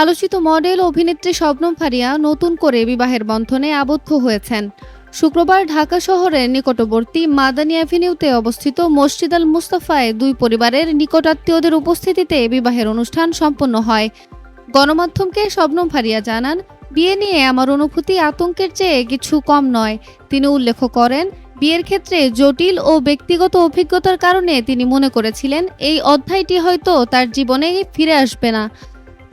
আলোচিত মডেল অভিনেত্রী শবনম ফারিয়া নতুন করে বিবাহের বন্ধনে আবদ্ধ হয়েছেন। শুক্রবার ঢাকা শহরের নিকটবর্তী মাদানী অ্যাভিনিউতে অবস্থিত মসজিদ আল মুস্তাফায় দুই পরিবারের নিকটাত্মীয়দের উপস্থিতিতে বিবাহের অনুষ্ঠান সম্পন্ন হয়। গণমাধ্যমকে শবনম ফারিয়া জানান, বিয়ে নিয়ে আমার অনুভূতি আতঙ্কের চেয়ে কিছু কম নয়। তিনি উল্লেখ করেন, বিয়ের ক্ষেত্রে জটিল ও ব্যক্তিগত অভিজ্ঞতার কারণে তিনি মনে করেছিলেন, এই অধ্যায়টি হয়তো তার জীবনে ফিরে আসবে না।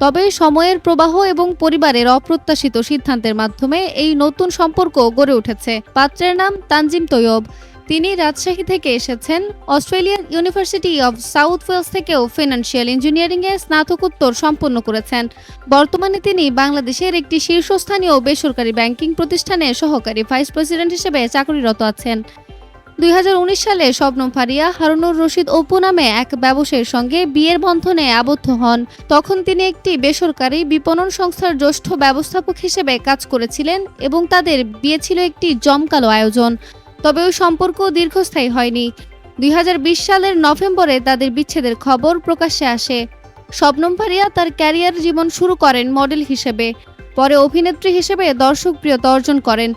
তবে সময়ের প্রবাহ এবং পরিবারের অপ্রত্যাশিত সিদ্ধান্তের মাধ্যমে এই নতুন সম্পর্ক গড়ে উঠেছে। পাত্রের নাম তানজিম তৈয়ব। তিনি রাজশাহী থেকে এসেছেন, Australian university of South Wales থেকেও ফিনান্সিয়াল ইঞ্জিনিয়ারিংয়ে স্নাতকোত্তর সম্পন্ন করেছেন। বর্তমানে তিনি বাংলাদেশের একটি শীর্ষস্থানীয় বেসরকারি ব্যাংকিং প্রতিষ্ঠানে সহকারী ভাইস প্রেসিডেন্ট হিসেবে চাকরিরত আছেন। দু হাজার উনিশ সালে শবনম ফারিয়া হারুনুর রশিদ অপু নামে এক ব্যবসায়ীর সঙ্গে বিয়ের বন্ধনে আবদ্ধ হন। তখন তিনি একটি বেসরকারি বিপণন সংস্থার জ্যেষ্ঠ ব্যবস্থাপক হিসেবে কাজ করেছিলেন এবং তাদের বিয়ে ছিল একটি জমকালো আয়োজন, তবে ওই সম্পর্ক দীর্ঘস্থায়ী হয়নি। দুই হাজার বিশ সালের নভেম্বরে তাদের বিচ্ছেদের খবর প্রকাশ্যে আসে। শবনম ফারিয়া তার ক্যারিয়ার জীবন শুরু করেন মডেল হিসেবে, পরে অভিনেত্রী হিসেবে দর্শকপ্রিয়তা অর্জন করেন।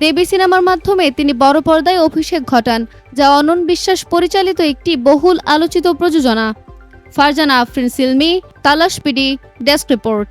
দেবী সিনেমার মাধ্যমে তিনি বড় পর্দায় অভিষেক ঘটান, যা অনন বিশ্বাস পরিচালিত একটি বহুল আলোচিত প্রযোজনা। ফারজানা আফরিন সিলমি, তালাশ পিডি, ডেস্ক রিপোর্ট।